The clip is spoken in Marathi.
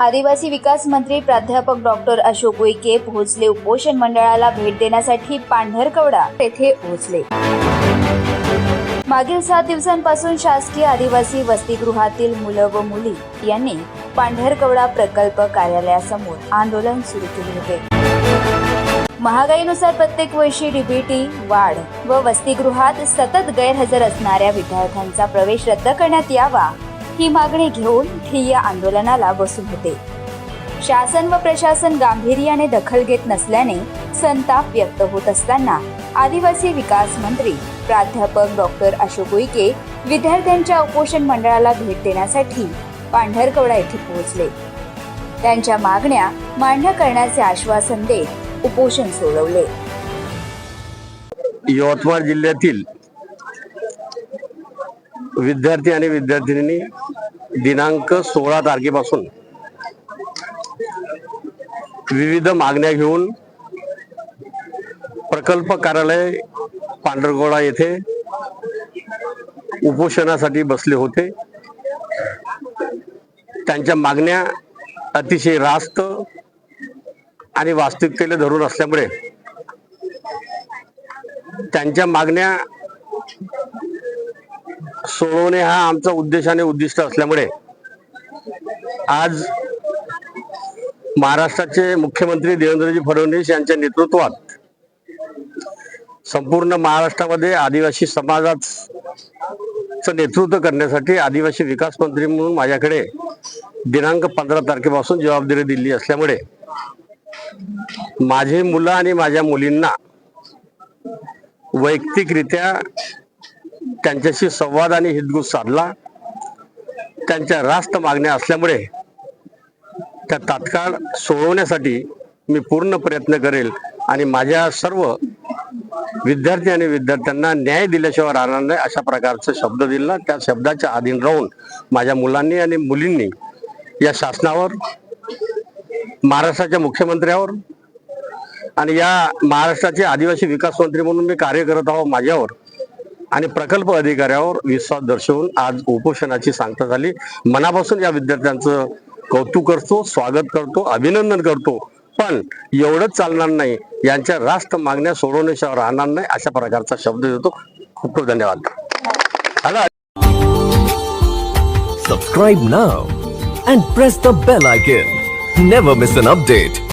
आदिवासी विकास मंत्री प्राध्यापक डॉक्टर अशोक उईके पोहोचले उपोषण मंडळाला भेट देण्यासाठी पांढरकवडा येथे पोहोचले. मागील सात दिवसांपासून शासकीय आदिवासी वसतिगृहातील मुलं व मुली यांनी पांढरकवडा प्रकल्प कार्यालयासमोर आंदोलन सुरू केले होते. महागाईनुसार प्रत्येक वर्षी डीबीटी वाढ व वसतिगृहात सतत गैरहजर असणाऱ्या विद्यार्थ्यांचा प्रवेश रद्द करण्यात यावा ही मागणी घेऊन ठिय्या आंदोलनाला बसून होते. शासन व प्रशासन गांभीर्याने दखल घेत नसल्याने संताप व्यक्त होत असताना आदिवासी विकास मंत्री प्राध्यापक डॉक्टर अशोक उईके विद्यार्थ्यांच्या उपोषण मंडळाला भेट देण्यासाठी पांढरकवडा येथे पोहोचले. त्यांच्या मागण्या मान्य करण्याचे आश्वासन देत उपोषण सोडवले. यवतमाळ जिल्ह्यातील विद्यार्थी आणि विद्यार्थिनींनी दिनांक सोळा तारखेपासून विविध मागण्या घेऊन प्रकल्प कार्यालय पांढरगोळा येथे उपोषणासाठी बसले होते. त्यांच्या मागण्या अतिशय रास्त आणि वास्तविकतेला धरून असल्यामुळे त्यांच्या मागण्या सोडवणे हा आमचा उद्देश आणि उद्दिष्ट असल्यामुळे आज महाराष्ट्राचे मुख्यमंत्री देवेंद्रजी फडणवीस यांच्या नेतृत्वात संपूर्ण महाराष्ट्रामध्ये आदिवासी समाजाचं नेतृत्व करण्यासाठी आदिवासी विकास मंत्री म्हणून माझ्याकडे दिनांक पंधरा तारखेपासून जबाबदारी दिली असल्यामुळे माझे मुलं आणि माझ्या मुलींना वैयक्तिकरित्या त्यांच्याशी संवाद आणि हितगुज साधला. त्यांच्या रास्त मागण्या असल्यामुळे त्या तात्काळ सोडवण्यासाठी मी पूर्ण प्रयत्न करेल आणि माझ्या सर्व विद्यार्थी आणि विद्यार्थ्यांना न्याय दिल्याशिवाय राहणार नाही अशा प्रकारचे शब्द दिला. त्या शब्दाच्या अधीन राहून माझ्या मुलांनी आणि मुलींनी या शासनावर महाराष्ट्राच्या मुख्यमंत्र्यावर आणि या महाराष्ट्राचे आदिवासी विकास मंत्री म्हणून मी कार्य करत आहो माझ्यावर. आणि प्रकल्प अधिकाऱ्यावर विश्वास दर्शवून आज उपोषणाची सांगता झाली. मनापासून या विद्यार्थ्यांचं कौतुक करतो स्वागत करतो अभिनंदन करतो. पण एवढंच चालणार नाही. यांच्या राष्ट्र मागण्या सोडवण्याशिवाय राहणार नाही अशा प्रकारचा शब्द देतो. खूप खूप धन्यवाद. Subscribe now and press the bell icon never miss an update.